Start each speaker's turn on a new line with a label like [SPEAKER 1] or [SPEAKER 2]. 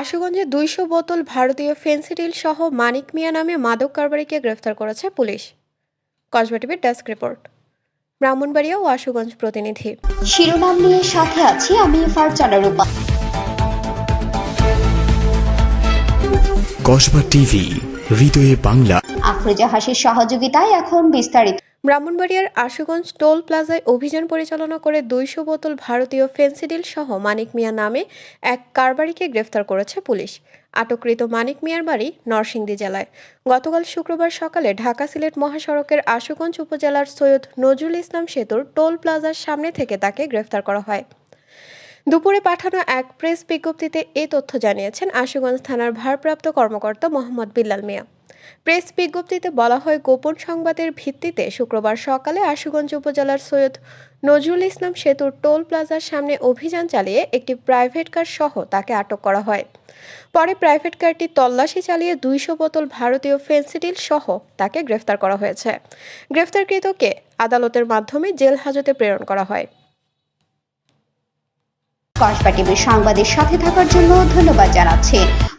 [SPEAKER 1] আশুগঞ্জে দুইশো বোতল ভারতীয় ফেন্সিডিল সহ মানিক মিয়া নামে মাদক কারবারিকে গ্রেফতার করেছে পুলিশ। কসবা টিভির ডেস্ক রিপোর্ট। ব্রাহ্মণবাড়িয়া ও আশুগঞ্জ প্রতিনিধি।
[SPEAKER 2] শিরোনাম নিয়ে সাথে আছি আমি ফারজানা রূপা।
[SPEAKER 3] কসবা টিভি হৃদয়ে বাংলা।
[SPEAKER 2] আফরোজা হাসির সহযোগিতায় এখন বিস্তারিত।
[SPEAKER 1] ব্রাহ্মণবাড়িয়ার আশুগঞ্জ টোল প্লাজায় অভিযান পরিচালনা করে দুইশো বোতল ভারতীয় ফেন্সিডিল সহ মানিক মিয়া নামে এক কারবারিকে গ্রেফতার করেছে পুলিশ। আটককৃত মানিক মিয়ার বাড়ি নরসিংদী জেলায়। গতকাল শুক্রবার সকালে ঢাকা সিলেট মহাসড়কের আশুগঞ্জ উপজেলার সৈয়দ নজরুল ইসলাম সেতুর টোল প্লাজার সামনে থেকে তাকে গ্রেফতার করা হয়। দুপুরে পাঠানো এক প্রেস বিজ্ঞপ্তিতে এ তথ্য জানিয়েছেন আশুগঞ্জ থানার ভারপ্রাপ্ত কর্মকর্তা মোহাম্মদ বিল্লাল মিয়া। প্রেস বিজ্ঞপ্তিতে বলা হয়, গোপন সংবাদের ভিত্তিতে শুক্রবার সকালে আশুগঞ্জ উপজেলার সৈয়দ নজরুল ইসলাম সেতুর টোল প্লাজার সামনে অভিযান চালিয়ে একটি প্রাইভেট কার সহ তাকে আটক করা হয়। পরে প্রাইভেট কারটি তল্লাশি চালিয়ে দুইশো বোতল ভারতীয় ফেন্সিডিল সহ তাকে গ্রেফতার করা হয়েছে। গ্রেফতারকৃতকে আদালতের মাধ্যমে জেল হাজতে প্রেরণ করা হয়।
[SPEAKER 2] কসবা টিভির সংবাদের সাথে থাকার জন্য ধন্যবাদ জানাচ্ছি।